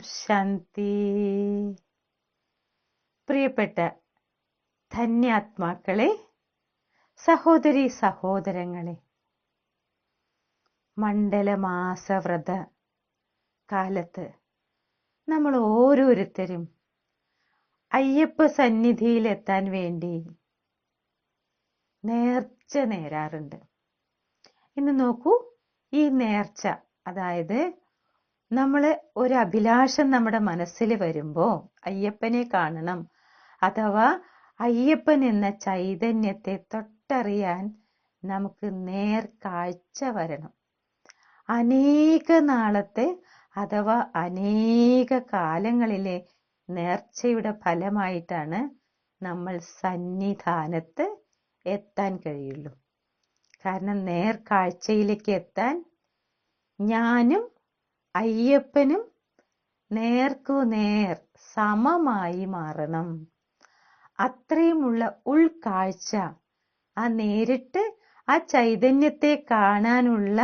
ശാന്തി. പ്രിയപ്പെട്ട ധന്യാത്മാക്കളെ സഹോദരി സഹോദരങ്ങളെ മണ്ഡലമാസവ്രത കാലത്ത് നമ്മൾ ഓരോരുത്തരും അയ്യപ്പ സന്നിധിയിലെത്താൻ വേണ്ടി നേർച്ച നേരാറുണ്ട്. ഇന്ന് നോക്കൂ ഈ നേർച്ച അതായത് നമ്മൾ ഒരു അഭിലാഷം നമ്മുടെ മനസ്സിൽ വരുമ്പോൾ അയ്യപ്പനെ കാണണം. അഥവാ അയ്യപ്പൻ എന്ന ചൈതന്യത്തെ തൊട്ടറിയാൻ നമുക്ക് നേർ കാഴ്ച വരണം. അനേക നാളത്തെ അഥവാ അനേക കാലങ്ങളിലെ നേർച്ചയുടെ ഫലമായിട്ടാണ് നമ്മൾ സന്നിധാനത്ത് എത്താൻ കഴിയുള്ളൂ. കാരണം നേർ കാഴ്ചയിലേക്ക് എത്താൻ ഞാനും അയ്യപ്പനും നേർക്കുനേർ സമമായി മാറണം. അത്രയുമുള്ള ഉൾക്കാഴ്ച ആ നേരിട്ട് ആ ചൈതന്യത്തെ കാണാനുള്ള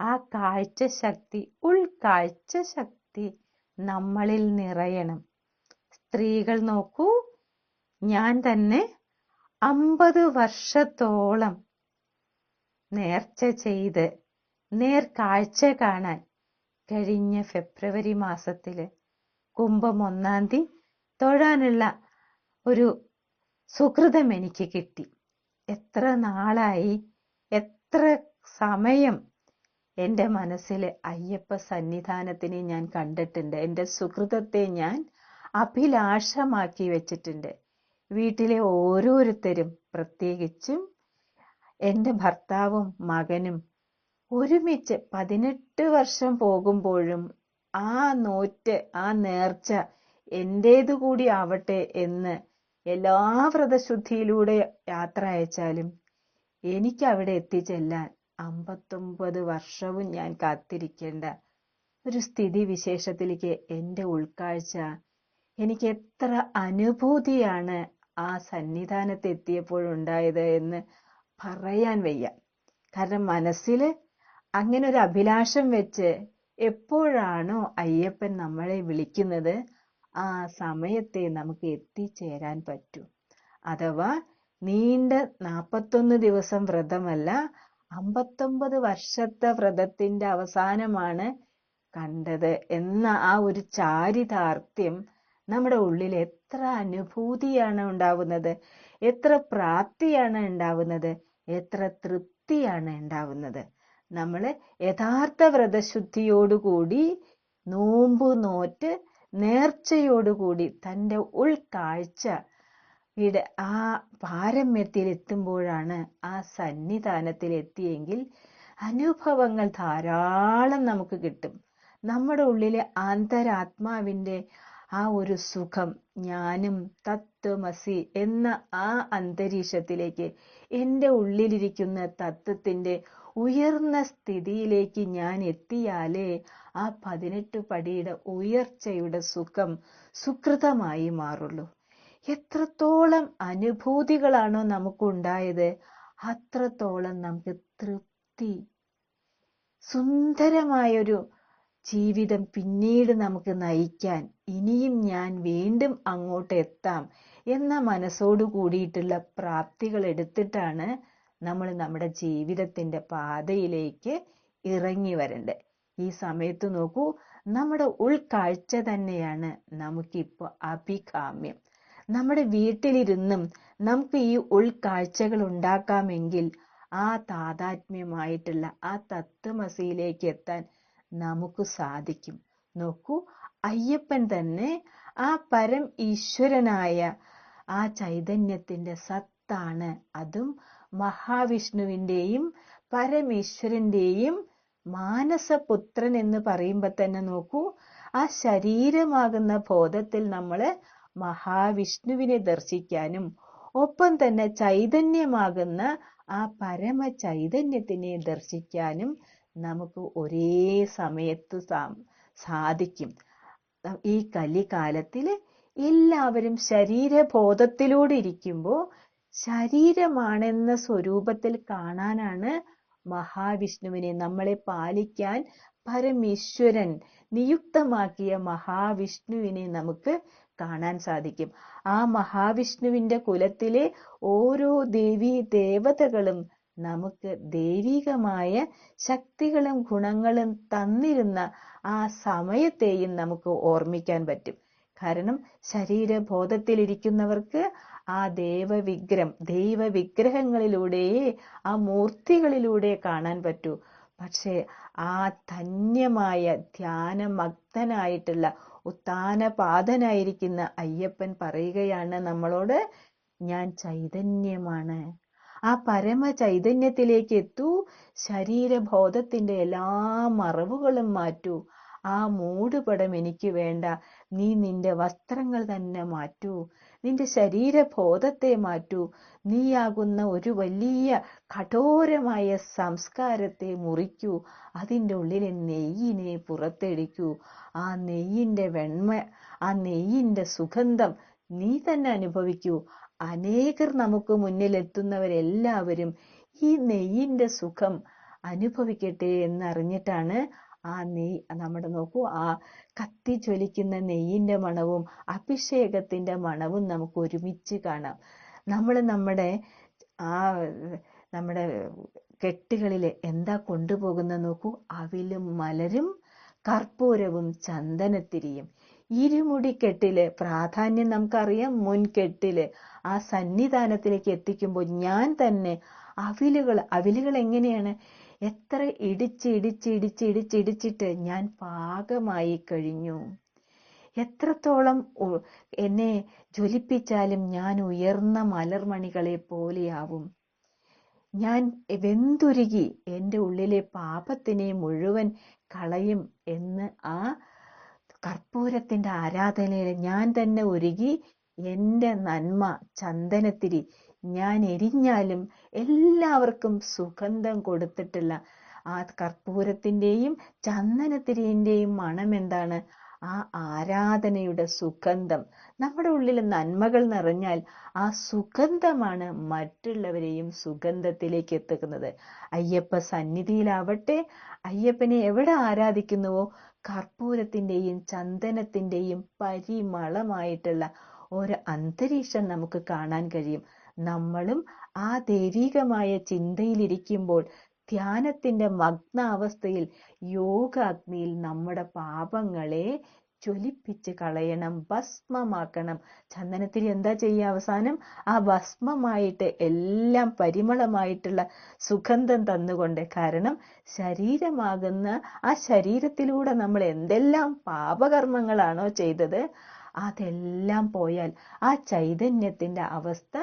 ആ കാഴ്ച ശക്തി ഉൾക്കാഴ്ച ശക്തി നമ്മളിൽ നിറയണം. സ്ത്രീകൾ നോക്കൂ ഞാൻ തന്നെ അമ്പത് വർഷത്തോളം നേർച്ച ചെയ്ത് നേർക്കാഴ്ച കാണാൻ കഴിഞ്ഞ ഫെബ്രുവരി മാസത്തിൽ കുംഭം ഒന്നാം തീയതി തൊഴാനുള്ള ഒരു സുഹൃതം എനിക്ക് കിട്ടി. എത്ര നാളായി? എത്ര സമയം? എന്റെ മനസ്സിൽ അയ്യപ്പ സന്നിധാനത്തിനെ ഞാൻ കണ്ടിട്ടുണ്ട്. എന്റെ സുഹൃതത്തെ ഞാൻ അഭിലാഷമാക്കി വെച്ചിട്ടുണ്ട്. വീട്ടിലെ ഓരോരുത്തരും പ്രത്യേകിച്ചും എന്റെ ഭർത്താവും മകനും ഒരുമിച്ച് പതിനെട്ട് വർഷം പോകുമ്പോഴും ആ നോറ്റ് ആ നേർച്ച എന്റേതു കൂടി ആവട്ടെ എന്ന് എല്ലാ വ്രതശുദ്ധിയിലൂടെ യാത്ര അയച്ചാലും എനിക്ക് അവിടെ എത്തിച്ചെല്ലാൻ അമ്പത്തൊമ്പത് വർഷവും ഞാൻ കാത്തിരിക്കേണ്ട ഒരു സ്ഥിതി വിശേഷത്തിലേക്ക് എന്റെ ഉൾക്കാഴ്ച എനിക്ക് എത്ര അനുഭൂതിയാണ് ആ സന്നിധാനത്ത് എത്തിയപ്പോഴുണ്ടായത് എന്ന് പറയാൻ വയ്യ. കാരണം മനസ്സിൽ അങ്ങനെ ഒരു അഭിലാഷം വെച്ച് എപ്പോഴാണോ അയ്യപ്പൻ നമ്മളെ വിളിക്കുന്നത് ആ സമയത്തെ നമുക്ക് എത്തിച്ചേരാൻ പറ്റൂ. അഥവാ നീണ്ട നാൽപ്പത്തൊന്ന് ദിവസം വ്രതമല്ല അമ്പത്തൊമ്പത് വർഷത്തെ വ്രതത്തിന്റെ അവസാനമാണ് കണ്ടത് എന്ന ആ ഒരു ചാരിതാർത്ഥ്യം നമ്മുടെ ഉള്ളിൽ എത്ര അനുഭൂതിയാണ് ഉണ്ടാവുന്നത് എത്ര പ്രാപ്തിയാണ് ഉണ്ടാവുന്നത് എത്ര തൃപ്തിയാണ് ഉണ്ടാവുന്നത്. നമ്മൾ യഥാർത്ഥ വ്രതശുദ്ധിയോടുകൂടി നോമ്പ് നോറ്റ് നേർച്ചയോടുകൂടി തന്റെ ഉൾക്കാഴ്ച ഇവിടെ ആ പാരമ്യത്തിൽ എത്തുമ്പോഴാണ് ആ സന്നിധാനത്തിൽ എത്തിയെങ്കിൽ അനുഭവങ്ങൾ ധാരാളം നമുക്ക് കിട്ടും. നമ്മുടെ ഉള്ളിലെ അന്തരാത്മാവിന്റെ ആ ഒരു സുഖം ഞാനും തത്വമസി എന്ന ആ അന്തരീക്ഷത്തിലേക്ക് എന്റെ ഉള്ളിലിരിക്കുന്ന തത്വത്തിന്റെ ഉയർന്ന സ്ഥിതിയിലേക്ക് ഞാൻ എത്തിയാലേ ആ പതിനെട്ട് പടിയുടെ ഉയർച്ചയുടെ സുഖം സുകൃതമായി മാറുള്ളൂ. എത്രത്തോളം അനുഭൂതികളാണോ നമുക്കുണ്ടായത് അത്രത്തോളം നമുക്ക് തൃപ്തി. സുന്ദരമായൊരു ജീവിതം പിന്നീട് നമുക്ക് നയിക്കാൻ ഇനിയും ഞാൻ വീണ്ടും അങ്ങോട്ട് എത്താം എന്ന മനസ്സോടു കൂടിയിട്ടുള്ള പ്രാപ്തികൾ എടുത്തിട്ടാണ് നമ്മൾ നമ്മുടെ ജീവിതത്തിന്റെ പാതയിലേക്ക് ഇറങ്ങി വരണ്ട്. ഈ സമയത്ത് നോക്കൂ നമ്മുടെ ഉൾക്കാഴ്ച തന്നെയാണ് നമുക്കിപ്പോൾ അഭികാമ്യം. നമ്മുടെ വീട്ടിലിരുന്നും നമുക്ക് ഈ ഉൾക്കാഴ്ചകൾ ഉണ്ടാക്കാമെങ്കിൽ ആ താതാത്മ്യമായിട്ടുള്ള ആ തത്വമസിയിലേക്ക് എത്താൻ നമുക്ക് സാധിക്കും. നോക്കൂ അയ്യപ്പൻ തന്നെ ആ പരം ഈശ്വരനായ ആ ചൈതന്യത്തിന്റെ സത്താണ്. അതും മഹാവിഷ്ണുവിന്റെയും പരമേശ്വരന്റെയും മാനസപുത്രൻ എന്ന് പറയുമ്പോൾ തന്നെ നോക്കൂ ആ ശരീരമാകുന്ന ബോധത്തിൽ നമ്മൾ മഹാവിഷ്ണുവിനെ ദർശിക്കാനും ഒപ്പം തന്നെ ചൈതന്യമാകുന്ന ആ പരമ ചൈതന്യത്തിനെ ദർശിക്കാനും നമുക്ക് ഒരേ സമയത്ത് സാധിക്കും. ഈ കലികാലത്തിൽ എല്ലാവരും ശരീരബോധത്തിലൂടെ ഇരിക്കുമ്പോൾ ശരീരമാണെന്ന സ്വരൂപത്തിൽ കാണാനാണ് മഹാവിഷ്ണുവിനെ നമ്മളെ പാലിക്കാൻ പരമേശ്വരൻ നിയുക്തമാക്കിയ മഹാവിഷ്ണുവിനെ നമുക്ക് കാണാൻ സാധിക്കും. ആ മഹാവിഷ്ണുവിന്റെ കുലത്തിലെ ഓരോ ദേവി ദേവതകളും നമുക്ക് ദൈവികമായ ശക്തികളും ഗുണങ്ങളും തന്നിരുന്ന ആ സമയത്തെയും നമുക്ക് ഓർമ്മിക്കാൻ പറ്റും. കാരണം ശരീരബോധത്തിലിരിക്കുന്നവർക്ക് ആ ദേവവിഗ്രഹം ദൈവവിഗ്രഹങ്ങളിലൂടെയേ ആ മൂർത്തികളിലൂടെ കാണാൻ പറ്റൂ. പക്ഷേ ആ ധന്യമായ ധ്യാനമഗ്നായിട്ടുള്ള ഉത്താനപാതനായിരിക്കുന്ന അയ്യപ്പൻ പറയുകയാണ് നമ്മളോട് ഞാൻ ചൈതന്യമാണ്. ആ പരമ ചൈതന്യത്തിലേക്ക് എത്തൂ ശരീരബോധത്തിന്റെ എല്ലാ മറവുകളും മാറ്റൂ. ആ മൂടുപടം എനിക്ക് വേണ്ട. നീ നിന്റെ വസ്ത്രങ്ങൾ തന്നെ മാറ്റൂ. നിന്റെ ശരീരബോധത്തെ മാറ്റൂ. നീയാകുന്ന ഒരു വലിയ കഠോരമായ സംസ്കാരത്തെ മുറിക്കൂ. അതിന്റെ ഉള്ളിലെ നെയ്യിനെ പുറത്തെടുക്കൂ. ആ നെയ്യിന്റെ വെണ്മ ആ നെയ്യിന്റെ സുഗന്ധം നീ തന്നെ അനുഭവിക്കൂ. അനേകർ നമുക്ക് മുന്നിലെത്തുന്നവരെല്ലാവരും ഈ നെയ്യിന്റെ സുഖം അനുഭവിക്കട്ടെ എന്നറിഞ്ഞിട്ടാണ് ആ നെയ് നമ്മുടെ നോക്കൂ ആ കത്തി ജ്വലിക്കുന്ന നെയ്യിന്റെ മണവും അഭിഷേകത്തിന്റെ മണവും നമുക്ക് ഒരുമിച്ച് കാണാം. നമ്മൾ നമ്മുടെ ആ നമ്മുടെ കെട്ടുകളിൽ എന്താ കൊണ്ടുപോകുന്ന നോക്കൂ അവിലും മലരും കർപ്പൂരവും ചന്ദനത്തിരിയും. ഇരുമുടിക്കെട്ടിൽ പ്രാധാന്യം നമുക്കറിയാം മുൻകെട്ടിൽ ആ സന്നിധാനത്തിലേക്ക് എത്തിക്കുമ്പോൾ ഞാൻ തന്നെ അവിലുകൾ അവിലുകൾ എങ്ങനെയാണ്? എത്ര ഇടിച്ച് ഇടിച്ച് ഇടിച്ച് ഇടിച്ച് ഇടിച്ചിട്ട് ഞാൻ പാകമായി കഴിഞ്ഞു. എത്രത്തോളം എന്നെ ജ്വലിപ്പിച്ചാലും ഞാൻ ഉയർന്ന മലർമണികളെ പോലെയാവും. ഞാൻ വെന്തുരുകി എന്റെ ഉള്ളിലെ പാപത്തിനെ മുഴുവൻ കളയും എന്ന് ആ കർപ്പൂരത്തിന്റെ ആരാധനയിൽ ഞാൻ തന്നെ ഒരുകി എന്റെ നന്മ ചന്ദനത്തിരി ഞാൻ എരിഞ്ഞാലും എല്ലാവർക്കും സുഗന്ധം കൊടുത്തിട്ടില്ല ആ കർപ്പൂരത്തിന്റെയും ചന്ദനത്തിരിന്റെയും മണം എന്താണ്? ആ ആരാധനയുടെ സുഗന്ധം. നമ്മുടെ ഉള്ളിൽ നന്മകൾ നിറഞ്ഞാൽ ആ സുഗന്ധമാണ് മറ്റുള്ളവരെയും സുഗന്ധത്തിലേക്ക് എത്തിക്കുന്നത് അയ്യപ്പ സന്നിധിയിലാവട്ടെ അയ്യപ്പനെ എവിടെ ആരാധിക്കുന്നുവോ കർപ്പൂരത്തിന്റെയും ചന്ദനത്തിന്റെയും പരിമളമായിട്ടുള്ള ഒരു അന്തരീക്ഷം നമുക്ക് കാണാൻ കഴിയും. നമ്മളും ആ ദൈവീകമായ ചിന്തയിലിരിക്കുമ്പോൾ ധ്യാനത്തിന്റെ മഗ്നാവസ്ഥയിൽ യോഗാഗ്നിയിൽ നമ്മുടെ പാപങ്ങളെ ജ്വലിപ്പിച്ച് കളയണം ഭസ്മമാക്കണം. ചന്ദനത്തിൽ എന്താ ചെയ്യുക അവസാനം? ആ ഭസ്മമായിട്ട് എല്ലാം പരിമളമായിട്ടുള്ള സുഗന്ധം തന്നുകൊണ്ട് കാരണം ശരീരമാകുന്ന ആ ശരീരത്തിലൂടെ നമ്മൾ എന്തെല്ലാം പാപകർമ്മങ്ങളാണോ ചെയ്തത് അതെല്ലാം പോയാൽ ആ ചൈതന്യത്തിന്റെ അവസ്ഥ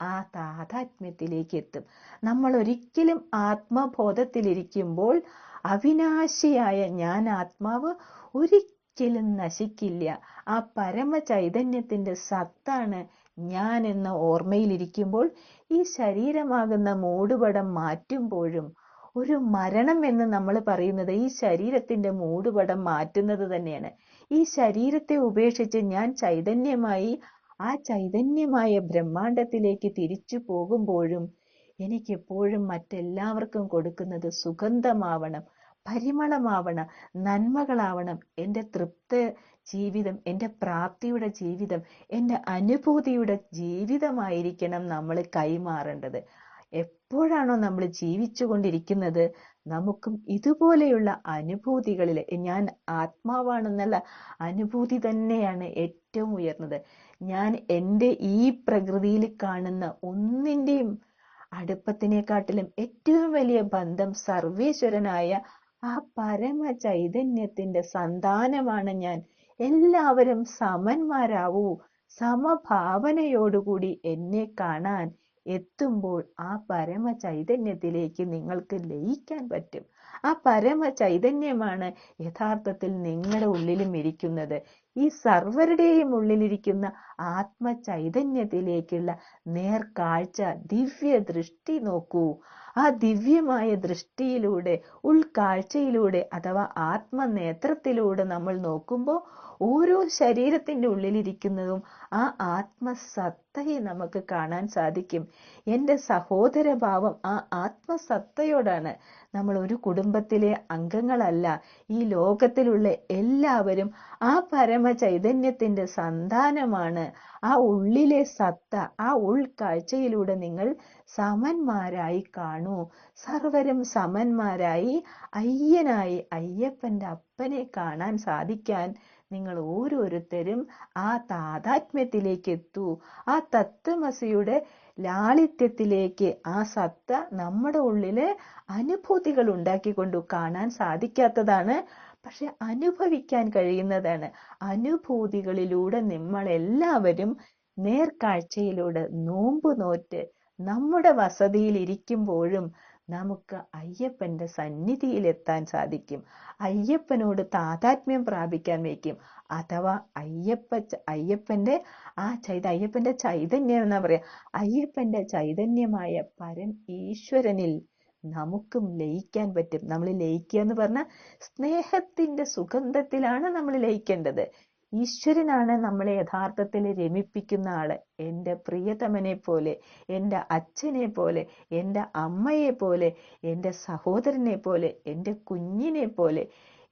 ആ താതാത്മ്യത്തിലേക്ക് എത്തും നമ്മൾ ഒരിക്കലും ആത്മബോധത്തിലിരിക്കുമ്പോൾ അവിനാശിയായ ഞാൻ ആത്മാവ് ഒരിക്കലും നശിക്കില്ല. ആ പരമ ചൈതന്യത്തിന്റെ സത്താണ് ഞാൻ എന്ന ഓർമ്മയിലിരിക്കുമ്പോൾ ഈ ശരീരമാകുന്ന മൂടുപടം മാറ്റുമ്പോഴും ഒരു മരണം എന്ന് നമ്മൾ പറയുന്നത് ഈ ശരീരത്തിന്റെ മൂടുപടം മാറ്റുന്നത് തന്നെയാണ്. ഈ ശരീരത്തെ ഉപേക്ഷിച്ച് ഞാൻ ചൈതന്യമായി ആ ചൈതന്യമായ ബ്രഹ്മാണ്ടത്തിലേക്ക് തിരിച്ചു പോകുമ്പോഴും എനിക്കെപ്പോഴും മറ്റെല്ലാവർക്കും കൊടുക്കുന്നത് സുഗന്ധമാവണം പരിമളമാവണം നന്മകളാവണം. എന്റെ തൃപ്ത ജീവിതം എന്റെ പ്രാപ്തിയുടെ ജീവിതം എന്റെ അനുഭൂതിയുടെ ജീവിതമായിരിക്കണം നമ്മൾ കൈമാറേണ്ടത്. എപ്പോഴാണോ നമ്മൾ ജീവിച്ചു കൊണ്ടിരിക്കുന്നത് നമുക്കും ഇതുപോലെയുള്ള അനുഭൂതികളിൽ ഞാൻ ആത്മാവാണെന്നുള്ള അനുഭൂതി തന്നെയാണ് ഏറ്റവും ഉയർന്നത്. ഞാൻ എന്റെ ഈ പ്രകൃതിയിൽ കാണുന്ന ഒന്നിന്റെയും അടുപ്പത്തിനെക്കാട്ടിലും ഏറ്റവും വലിയ ബന്ധം സർവേശ്വരനായ ആ പരമ ചൈതന്യത്തിന്റെ സന്താനമാണ് ഞാൻ. എല്ലാവരും സമന്മാരാവൂ. സമഭാവനയോടുകൂടി എന്നെ കാണാൻ എത്തുമ്പോൾ ആ പരമ ചൈതന്യത്തിലേക്ക് നിങ്ങൾക്ക് ലയിക്കാൻ പറ്റും. ആ പരമ ചൈതന്യമാണ് യഥാർത്ഥത്തിൽ നിങ്ങളുടെ ഉള്ളിലും ഇരിക്കുന്നത്. ഈ സർവരുടെയും ഉള്ളിലിരിക്കുന്ന ആത്മചൈതന്യത്തിലേക്കുള്ള നേർക്കാഴ്ച ദിവ്യ ദൃഷ്ടി നോക്കൂ. ആ ദിവ്യമായ ദൃഷ്ടിയിലൂടെ ഉൾക്കാഴ്ചയിലൂടെ അഥവാ ആത്മനേത്രത്തിലൂടെ നമ്മൾ നോക്കുമ്പോൾ ഓരോ ശരീരത്തിന്റെ ഉള്ളിലിരിക്കുന്നതും ആ ആത്മസത്തയെ നമുക്ക് കാണാൻ സാധിക്കും. എന്റെ സഹോദരഭാവം ആ ആത്മസത്തയോടാണ്. നമ്മൾ ഒരു കുടുംബത്തിലെ അംഗങ്ങളല്ല. ഈ ലോകത്തിലുള്ള എല്ലാവരും ആ പരമ ചൈതന്യത്തിന്റെ സന്താനമാണ്. ആ ഉള്ളിലെ സത്ത ആ ഉൾക്കാഴ്ചയിലൂടെ നിങ്ങൾ സമന്മാരായി കാണൂ. സർവരും സമന്മാരായി അയ്യനായി അയ്യപ്പന്റെ അപ്പനെ കാണാൻ സാധിക്കാൻ നിങ്ങൾ ഓരോരുത്തരും ആ താതാത്മ്യത്തിലേക്ക് എത്തൂ ആ തത്വമസിയുടെ ലാളിത്യത്തിലേക്ക് ആ സത്ത നമ്മുടെ ഉള്ളിൽ അനുഭൂതികൾ ഉണ്ടാക്കിക്കൊണ്ടു കാണാൻ സാധിക്കാത്തതാണ് പക്ഷെ അനുഭവിക്കാൻ കഴിയുന്നതാണ്. അനുഭൂതികളിലൂടെ നമ്മൾ എല്ലാവരും നേർക്കാഴ്ചയിലൂടെ നോമ്പ് നോറ്റ് നമ്മുടെ വസതിയിൽ ഇരിക്കുമ്പോഴും നമുക്ക് അയ്യപ്പന്റെ സന്നിധിയിൽ എത്താൻ സാധിക്കും. അയ്യപ്പനോട് താതാത്മ്യം പ്രാപിക്കാൻ വയ്ക്കും. അഥവാ അയ്യപ്പ അയ്യപ്പന്റെ ആ ചൈത അയ്യപ്പന്റെ ചൈതന്യം എന്നാ പറയാ? അയ്യപ്പന്റെ ചൈതന്യമായ പരം ഈശ്വരനിൽ നമുക്കും ലയിക്കാൻ പറ്റും. നമ്മൾ ലയിക്കുക എന്ന് പറഞ്ഞാൽ സ്നേഹത്തിന്റെ സുഗന്ധത്തിലാണ് നമ്മൾ ലയിക്കേണ്ടത്. ഈശ്വരനാണ് നമ്മളെ യഥാർത്ഥത്തിൽ രമിപ്പിക്കുന്ന ആൾ. എന്റെ പ്രിയതമനെ പോലെ എന്റെ അച്ഛനെ പോലെ എന്റെ അമ്മയെ പോലെ എന്റെ സഹോദരനെ പോലെ എന്റെ കുഞ്ഞിനെ പോലെ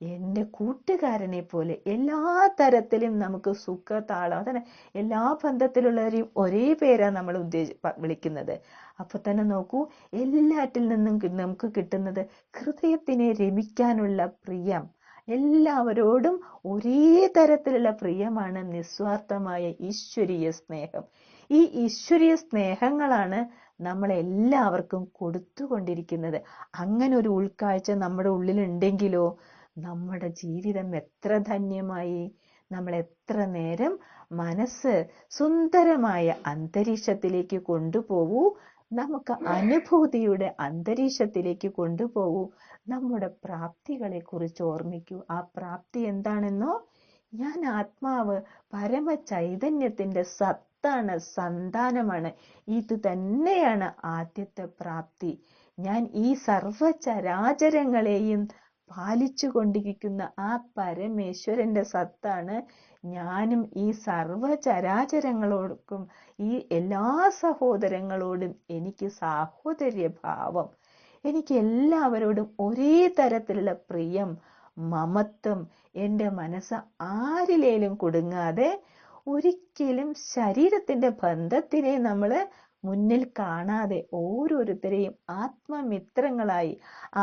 എന്റെ കൂട്ടുകാരനെ പോലെ എല്ലാ തരത്തിലും നമുക്ക് സുഖ താളം എല്ലാ ബന്ധത്തിലുള്ളവരെയും ഒരേ പേരാ നമ്മൾ ഉദ്ദേശി വിളിക്കുന്നത്. അപ്പൊ തന്നെ നോക്കൂ എല്ലാറ്റിൽ നിന്നും നമുക്ക് കിട്ടുന്നത് ഹൃദയത്തിനെ രമിക്കാനുള്ള പ്രിയം. എല്ലാവരോടും ഒരേ തരത്തിലുള്ള പ്രിയമാണ് നിസ്വാർത്ഥമായ ഈശ്വരീയ സ്നേഹം. ഈ ഈശ്വരീയ സ്നേഹങ്ങളാണ് നമ്മൾ എല്ലാവർക്കും കൊടുത്തുകൊണ്ടിരിക്കുന്നത്. അങ്ങനെ ഒരു ഉൾക്കാഴ്ച നമ്മുടെ ഉള്ളിലുണ്ടെങ്കിലോ നമ്മുടെ ജീവിതം എത്ര ധന്യമായി നമ്മൾ എത്ര നേരം മനസ്സ് സുന്ദരമായ അന്തരീക്ഷത്തിലേക്ക് കൊണ്ടുപോകൂ നമുക്ക് അനുഭൂതിയുടെ അന്തരീക്ഷത്തിലേക്ക് കൊണ്ടുപോകൂ. നമ്മുടെ പ്രാപ്തികളെ കുറിച്ച് ഓർമ്മിക്കൂ. ആ പ്രാപ്തി എന്താണെന്നോ? ഞാൻ ആത്മാവ് പരമ ചൈതന്യത്തിന്റെ സത്താണ് സന്താനമാണ്. ഇത് തന്നെയാണ് ആദ്യത്തെ പ്രാപ്തി. ഞാൻ ഈ സർവചരാചരങ്ങളെയും പാലിച്ചു കൊണ്ടിരിക്കുന്ന ആ പരമേശ്വരന്റെ സത്താണ് ഞാനും ഈ സർവചരാചരങ്ങളോടും ഈ എല്ലാ സഹോദരങ്ങളോടും എനിക്ക് സാഹോദര്യ ഭാവം എനിക്ക് എല്ലാവരോടും ഒരേ തരത്തിലുള്ള പ്രിയം മമത്വം എന്റെ മനസ്സ് ആരിലേലും കുടുങ്ങാതെ ഒരിക്കലും ശരീരത്തിന്റെ ബന്ധത്തിനെ നമ്മൾ മുന്നിൽ കാണാതെ ഓരോരുത്തരെയും ആത്മമിത്രങ്ങളായി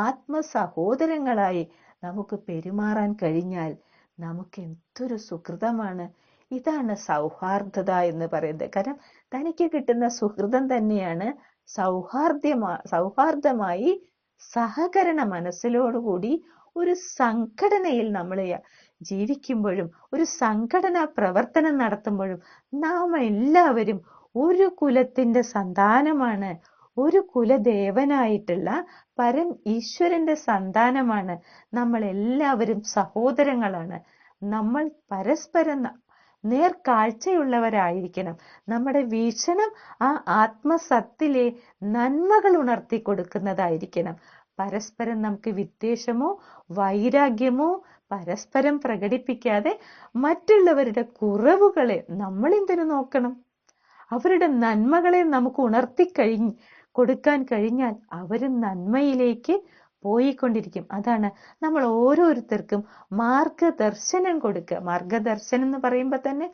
ആത്മസഹോദരങ്ങളായി നമുക്ക് പെരുമാറാൻ കഴിഞ്ഞാൽ നമുക്ക് എന്തൊരു സുഹൃതമാണ്. ഇതാണ് സൗഹാർദ്ദത എന്ന് പറയുന്നത്. കാരണം തനിക്ക് കിട്ടുന്ന സുഹൃതം തന്നെയാണ് സൗഹാർദ്ദമാ സൗഹാർദ്ദമായി സഹകരണ മനസ്സിലോടുകൂടി ഒരു സംഘടനയിൽ നമ്മൾ ജീവിക്കുമ്പോഴും ഒരു സംഘടനാ പ്രവർത്തനം നടത്തുമ്പോഴും നാം എല്ലാവരും ഒരു കുലത്തിന്റെ സന്താനമാണ്. ഒരു കുലദേവനായിട്ടുള്ള പരം ഈശ്വരന്റെ സന്താനമാണ് നമ്മൾ എല്ലാവരും സഹോദരങ്ങളാണ്. നമ്മൾ പരസ്പരം നേർക്കാഴ്ചയുള്ളവരായിരിക്കണം. നമ്മുടെ വീക്ഷണം ആ ആത്മസത്തിലെ നന്മകൾ ഉണർത്തി കൊടുക്കുന്നതായിരിക്കണം. പരസ്പരം നമുക്ക് വിദ്വേഷമോ വൈരാഗ്യമോ പരസ്പരം പ്രകടിപ്പിക്കാതെ മറ്റുള്ളവരുടെ കുറവുകളെ നമ്മൾ എന്തിനു നോക്കണം? അവരുടെ നന്മകളെ നമുക്ക് ഉണർത്തി കഴിഞ്ഞ് കൊടുക്കാൻ കഴിഞ്ഞാൽ അവരും നന്മയിലേക്ക് പോയിക്കൊണ്ടിരിക്കും. അതാണ് നമ്മൾ ഓരോരുത്തർക്കും മാർഗദർശനം കൊടുക്കുക. മാർഗദർശനം എന്ന് പറയുമ്പോൾ തന്നെ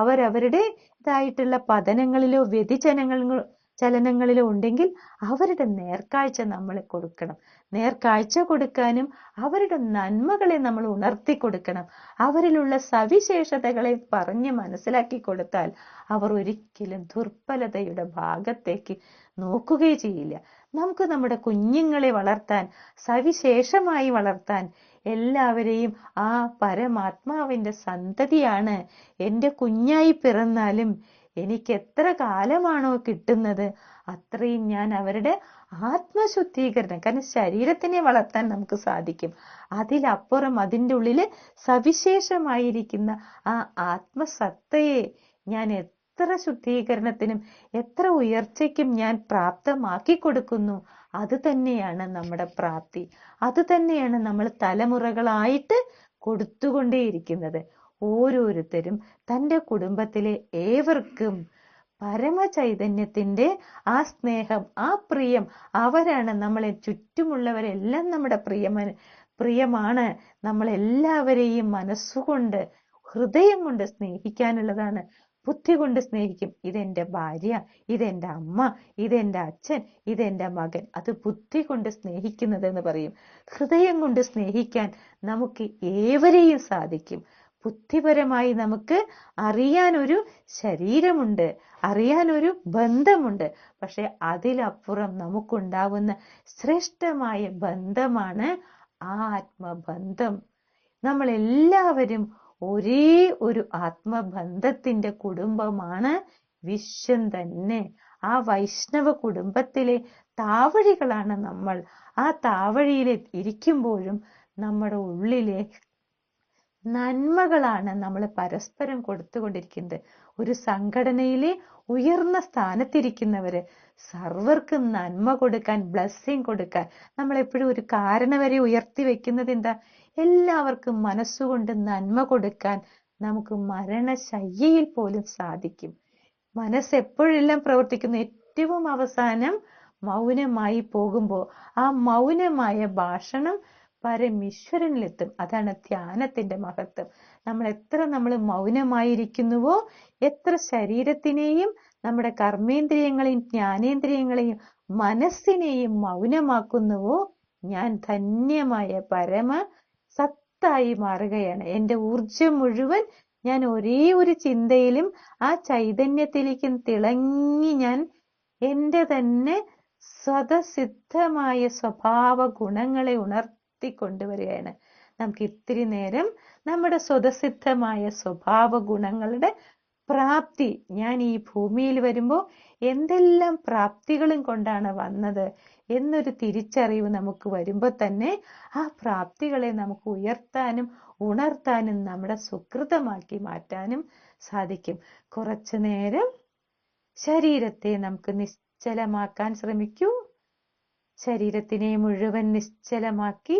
അവരവരുടെ ഇതായിട്ടുള്ള പതനങ്ങളിലോ വ്യതിചലനങ്ങളിലോ ചലനങ്ങളിലോ ഉണ്ടെങ്കിൽ അവരുടെ നേർക്കാഴ്ച നമ്മൾ കൊടുക്കണം. നേർക്കാഴ്ച കൊടുക്കാനും അവരുടെ നന്മകളെ നമ്മൾ ഉണർത്തി കൊടുക്കണം. അവരിലുള്ള സവിശേഷതകളെ പറഞ്ഞ് മനസ്സിലാക്കി കൊടുത്താൽ അവർ ഒരിക്കലും ദുർബലതയുടെ ഭാഗത്തേക്ക് നോക്കുകയും ചെയ്യില്ല. നമുക്ക് നമ്മുടെ കുഞ്ഞുങ്ങളെ വളർത്താൻ സവിശേഷമായി വളർത്താൻ എല്ലാവരെയും ആ പരമാത്മാവിന്റെ സന്തതിയാണ് എന്റെ കുഞ്ഞായി പിറന്നാലും എനിക്ക് എത്ര കാലമാണോ കിട്ടുന്നത്? അത്രയും ഞാൻ അവരുടെ ആത്മശുദ്ധീകരണം കാരണം ശരീരത്തിനെ വളർത്താൻ നമുക്ക് സാധിക്കും. അതിലപ്പുറം അതിന്റെ ഉള്ളിൽ സവിശേഷമായിരിക്കുന്ന ആ ആത്മസത്തയെ ഞാൻ എത്ര ശുദ്ധീകരണത്തിനും എത്ര ഉയർച്ചയ്ക്കും ഞാൻ പ്രാപ്തമാക്കി കൊടുക്കുന്നു. അത് തന്നെയാണ് നമ്മുടെ പ്രാപ്തി. അത് തന്നെയാണ് നമ്മൾ തലമുറകളായിട്ട് കൊടുത്തുകൊണ്ടേയിരിക്കുന്നത്. ഓരോരുത്തരും തന്റെ കുടുംബത്തിലെ ഏവർക്കും പരമചൈതന്യത്തിന്റെ ആ സ്നേഹം ആ പ്രിയം അവരാണ് നമ്മളെ ചുറ്റുമുള്ളവരെല്ലാം നമ്മുടെ പ്രിയമ പ്രിയമാണ്. നമ്മളെല്ലാവരെയും മനസ്സുകൊണ്ട് ഹൃദയം കൊണ്ട് സ്നേഹിക്കാനുള്ളതാണ്. ബുദ്ധി കൊണ്ട് സ്നേഹിക്കും. ഇതെന്റെ ഭാര്യ ഇതെന്റെ അമ്മ ഇതെന്റെ അച്ഛൻ ഇതെന്റെ മകൻ. അത് ബുദ്ധി കൊണ്ട് സ്നേഹിക്കുന്നതെന്ന് പറയും. ഹൃദയം കൊണ്ട് സ്നേഹിക്കാൻ നമുക്ക് ഏവരെയും സാധിക്കും. ബുദ്ധിപരമായി നമുക്ക് അറിയാനൊരു ശരീരമുണ്ട് അറിയാനൊരു ബന്ധമുണ്ട്. പക്ഷെ അതിലപ്പുറം നമുക്കുണ്ടാവുന്ന ശ്രേഷ്ഠമായ ബന്ധമാണ് ആത്മബന്ധം. നമ്മൾ എല്ലാവരും ഒരേ ഒരു ആത്മബന്ധത്തിന്റെ കുടുംബമാണ് വിശ്വം തന്നെ. ആ വൈഷ്ണവ കുടുംബത്തിലെ താവഴികളാണ് നമ്മൾ. ആ താവഴിയിൽ ഇരിക്കുമ്പോഴും നമ്മുടെ ഉള്ളിലെ നന്മകളാണ് നമ്മൾ പരസ്പരം കൊടുത്തുകൊണ്ടിരിക്കുന്നത്. ഒരു സംഘടനയിലെ ഉയർന്ന സ്ഥാനത്തിരിക്കുന്നവര് സർവർക്കും നന്മ കൊടുക്കാൻ ബ്ലെസ്സിങ് കൊടുക്കാൻ നമ്മൾ എപ്പോഴും ഒരു കാരണം വരെ ഉയർത്തി വെക്കുന്നത് എന്താ? എല്ലാവർക്കും മനസ്സുകൊണ്ട് നന്മ കൊടുക്കാൻ നമുക്ക് മരണശയ്യയിൽ പോലും സാധിക്കും. മനസ്സ് എപ്പോഴെല്ലാം പ്രവർത്തിക്കുന്ന ഏറ്റവും അവസാനം മൗനമായി പോകുമ്പോൾ ആ മൗനമായ ഭാഷണം പരമേശ്വരനിലെത്തും അതാണ് ധ്യാനത്തിന്റെ മഹത്വം. നമ്മൾ എത്ര നമ്മൾ മൗനമായിരിക്കുന്നുവോ എത്ര ശരീരത്തിനെയും നമ്മുടെ കർമ്മേന്ദ്രിയങ്ങളെയും ജ്ഞാനേന്ദ്രിയങ്ങളെയും മനസ്സിനെയും മൗനമാക്കുന്നുവോ ഞാൻ ധന്യമായ പരമ സത്തായി മാറുകയാണ്. എന്റെ ഊർജം മുഴുവൻ ഞാൻ ഒരേ ഒരു ചിന്തയിലും ആ ചൈതന്യത്തിലേക്കും തിളങ്ങി ഞാൻ എന്റെ തന്നെ സ്വതസിദ്ധമായ സ്വഭാവ ഗുണങ്ങളെ ഉണർത്തിക്കൊണ്ടുവരികയാണ് നമുക്ക് ഇത്തിരി നേരം നമ്മുടെ സ്വതസിദ്ധമായ സ്വഭാവ ഗുണങ്ങളുടെ പ്രാപ്തി ഞാൻ ഈ ഭൂമിയിൽ വരുമ്പോൾ എന്തെല്ലാം പ്രാപ്തികളും കൊണ്ടാണ് വന്നത് എന്നൊരു തിരിച്ചറിവ് നമുക്ക് വരുമ്പോൾ തന്നെ ആ പ്രാപ്തികളെ നമുക്ക് ഉയർത്താനും ഉണർത്താനും നമ്മുടെ സുഹൃതമാക്കി മാറ്റാനും സാധിക്കും. കുറച്ചു നേരം ശരീരത്തെ നമുക്ക് നിശ്ചലമാക്കാൻ ശ്രമിക്കൂ. ശരീരത്തിനെ മുഴുവൻ നിശ്ചലമാക്കി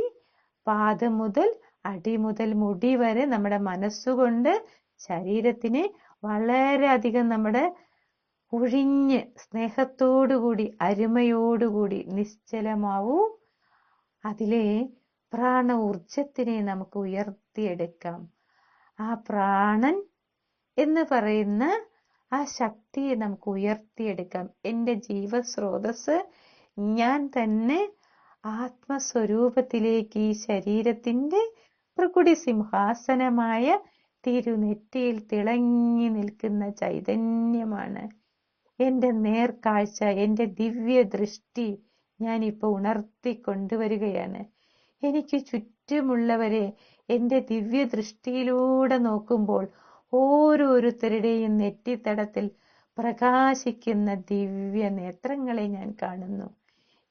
പാദം മുതൽ അടി മുതൽ മുടി വരെ നമ്മുടെ മനസ്സുകൊണ്ട് ശരീരത്തിനെ വളരെയധികം നമ്മുടെ ഒഴിഞ്ഞ് സ്നേഹത്തോടുകൂടി അരുമയോടുകൂടി നിശ്ചലമാവൂ. അതിലെ പ്രാണ ഊർജത്തിനെ നമുക്ക് ഉയർത്തിയെടുക്കാം. ആ പ്രാണൻ എന്ന് പറയുന്ന ആ ശക്തിയെ നമുക്ക് ഉയർത്തിയെടുക്കാം. എന്റെ ജീവസ്രോതസ് ഞാൻ തന്നെ ആത്മസ്വരൂപത്തിലേക്ക് ഈ ശരീരത്തിന്റെ പ്രകൃതി സിംഹാസനമായ തിരുനെറ്റിയിൽ തിളങ്ങി നിൽക്കുന്ന ചൈതന്യമാണ്. എന്റെ നേർക്കാഴ്ച എന്റെ ദിവ്യ ദൃഷ്ടി ഞാനിപ്പോൾ ഉണർത്തി കൊണ്ടുവരികയാണ്. എനിക്ക് ചുറ്റുമുള്ളവരെ എന്റെ ദിവ്യ ദൃഷ്ടിയിലൂടെ നോക്കുമ്പോൾ ഓരോരുത്തരുടെയും നെറ്റിത്തടത്തിൽ പ്രകാശിക്കുന്ന ദിവ്യ നേത്രങ്ങളെ ഞാൻ കാണുന്നു.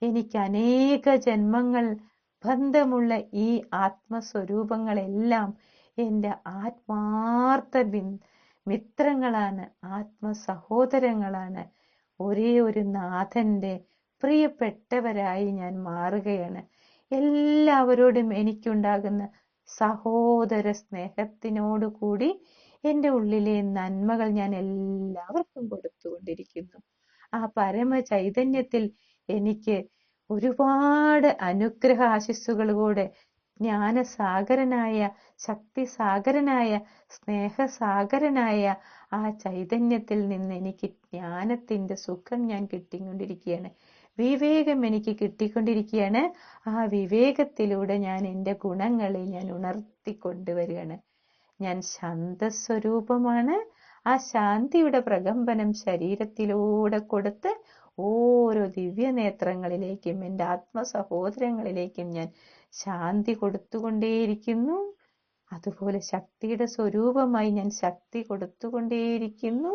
എനിക്ക് അനേക ജന്മങ്ങൾ ബന്ധമുള്ള ഈ ആത്മസ്വരൂപങ്ങളെല്ലാം എന്റെ ആത്മാർത്ഥ ബി മിത്രങ്ങളാണ് ആത്മ സഹോദരങ്ങളാണ് ഒരേ ഒരു നാഥന്റെ പ്രിയപ്പെട്ടവരായി ഞാൻ മാറുകയാണ്. എല്ലാവരോടും എനിക്കുണ്ടാകുന്ന സഹോദര സ്നേഹത്തിനോട് കൂടി എന്റെ ഉള്ളിലെ നന്മകൾ ഞാൻ എല്ലാവർക്കും കൊടുത്തുകൊണ്ടിരിക്കുന്നു. ആ പരമ ചൈതന്യത്തിൽ എനിക്ക് ഒരുപാട് അനുഗ്രഹ ആശിസ്സുകളോടെ ജ്ഞാനസാഗരനായ ശക്തിസാഗരനായ സ്നേഹസാഗരനായ ആ ചൈതന്യത്തിൽ നിന്ന് എനിക്ക് ജ്ഞാനത്തിന്റെ സുഖം ഞാൻ കിട്ടിക്കൊണ്ടിരിക്കുകയാണ്. വിവേകം എനിക്ക് കിട്ടിക്കൊണ്ടിരിക്കുകയാണ്. ആ വിവേകത്തിലൂടെ ഞാൻ എന്റെ ഗുണങ്ങളെ ഞാൻ ഉണർത്തിക്കൊണ്ടുവരികയാണ്. ഞാൻ ശാന്തസ്വരൂപമാണ്. ആ ശാന്തിയുടെ പ്രകമ്പനം ശരീരത്തിലൂടെ കൊടുത്ത് ഓരോ ദിവ്യ നേത്രങ്ങളിലേക്കും എന്റെ ആത്മസഹോദരങ്ങളിലേക്കും ഞാൻ ശാന്തി കൊടുത്തുകൊണ്ടേയിരിക്കുന്നു. അതുപോലെ ശക്തിയുടെ സ്വരൂപമായി ഞാൻ ശക്തി കൊടുത്തുകൊണ്ടേയിരിക്കുന്നു.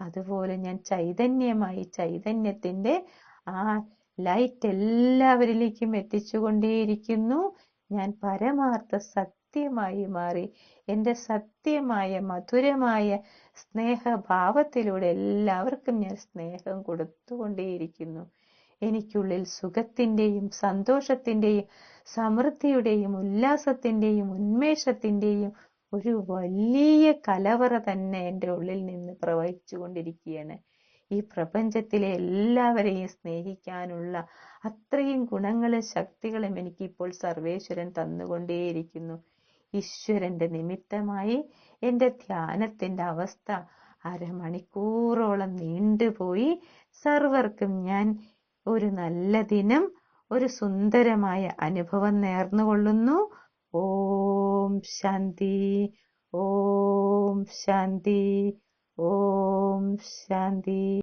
അതുപോലെ ഞാൻ ചൈതന്യമായി ചൈതന്യത്തിന്റെ ആ ലൈറ്റ് എല്ലാവരിലേക്കും എത്തിച്ചുകൊണ്ടേയിരിക്കുന്നു. ഞാൻ പരമാർത്ഥ സത്യമായി മാറി എന്റെ സത്യമായ മധുരമായ സ്നേഹഭാവത്തിലൂടെ എല്ലാവർക്കും ഞാൻ സ്നേഹം കൊടുത്തുകൊണ്ടേയിരിക്കുന്നു. എനിക്കുള്ളിൽ സുഖത്തിന്റെയും സന്തോഷത്തിന്റെയും സമൃദ്ധിയുടെയും ഉല്ലാസത്തിന്റെയും ഉന്മേഷത്തിന്റെയും ഒരു വലിയ കലവറ തന്നെ എന്റെ ഉള്ളിൽ നിന്ന് പ്രവഹിച്ചു കൊണ്ടിരിക്കുകയാണ് ഈ പ്രപഞ്ചത്തിലെ എല്ലാവരെയും സ്നേഹിക്കാനുള്ള അത്രയും ഗുണങ്ങളും ശക്തികളും എനിക്കിപ്പോൾ സർവേശ്വരൻ തന്നുകൊണ്ടേയിരിക്കുന്നു. ഈശ്വരന്റെ നിമിത്തമായി എന്റെ ധ്യാനത്തിന്റെ അവസ്ഥ അരമണിക്കൂറോളം നീണ്ടുപോയി സർവർക്കും ഞാൻ ഒരു നല്ല ദിനം ഒരു സുന്ദരമായ അനുഭവം നേർന്നുകൊള്ളുന്നു. ഓം ശാന്തി ഓം ശാന്തി ഓം ശാന്തി.